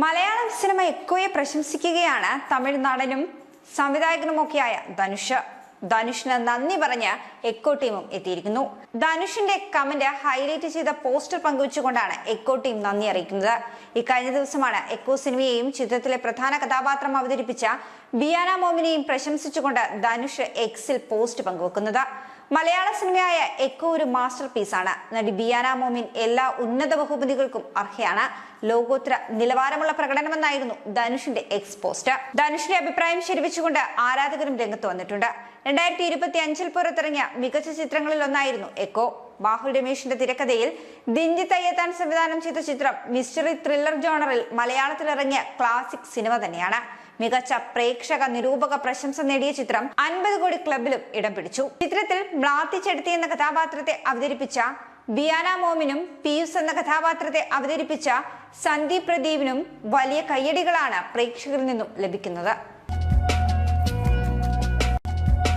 Malayalam cinema എക്കോയെ പ്രശംസിക്കുകയാണ് തമിഴ് നടനും സംവിധായകനുമൊക്കെയായ ധനുഷ്. ധനുഷിന് നന്ദി പറഞ്ഞ് എക്കോ ടീമും എത്തിയിരിക്കുന്നു. ധനുഷിന്റെ കമന്റ് ഹൈലൈറ്റ് ചെയ്ത പോസ്റ്റർ പങ്കുവച്ചുകൊണ്ടാണ് എക്കോ ടീം നന്ദി അറിയിക്കുന്നത്. ഇക്കഴിഞ്ഞ ദിവസമാണ് എക്കോ സിനിമയെയും ചിത്രത്തിലെ പ്രധാന കഥാപാത്രം അവതരിപ്പിച്ച ബിയാന മോമിനെയും പ്രശംസിച്ചുകൊണ്ട് ധനുഷ് എക്സിൽ പോസ്റ്റ് പങ്കുവെക്കുന്നത്. മലയാള സിനിമയായ എക്കോ ഒരു മാസ്റ്റർ പീസാണ് നടി ബിയാന മോമിൻ എല്ലാ ഉന്നത ബഹുമതികൾക്കും അർഹയാണ്. ലോകോത്തര നിലവാരമുള്ള പ്രകടനമെന്നായിരുന്നു ധനുഷിന്റെ എക്സ് പോസ്റ്റ് ധനുഷിന്റെ അഭിപ്രായം ശരിവെച്ചുകൊണ്ട് ആരാധകരും രംഗത്ത് വന്നിട്ടുണ്ട്. രണ്ടായിരത്തി ഇരുപത്തി അഞ്ചിൽ പുറത്തിറങ്ങിയ മികച്ച ചിത്രങ്ങളിൽ ഒന്നായിരുന്നു എക്കോ. ബാഹുൽ രമേഷിന്റെ തിരക്കഥയിൽ ദിഞ്ചി തയ്യത്താൻ സംവിധാനം ചെയ്ത ചിത്രം മിസ്റ്ററി ത്രില്ലർ ജോണറിൽ മലയാളത്തിലിറങ്ങിയ ക്ലാസിക് സിനിമ തന്നെയാണ്. മികച്ച പ്രേക്ഷക നിരൂപക പ്രശംസ നേടിയ ചിത്രം അൻപത് കോടി ക്ലബിലും ഇടം പിടിച്ചു. ചിത്രത്തിൽ മ്ലാത്തിച്ചെടുത്തി എന്ന കഥാപാത്രത്തെ അവതരിപ്പിച്ച ബിയാന മോമിനും പിയൂസ് എന്ന കഥാപാത്രത്തെ അവതരിപ്പിച്ച സന്ദീപ് പ്രദീപിനും വലിയ കയ്യടികളാണ് പ്രേക്ഷകരിൽ നിന്നും ലഭിക്കുന്നത്.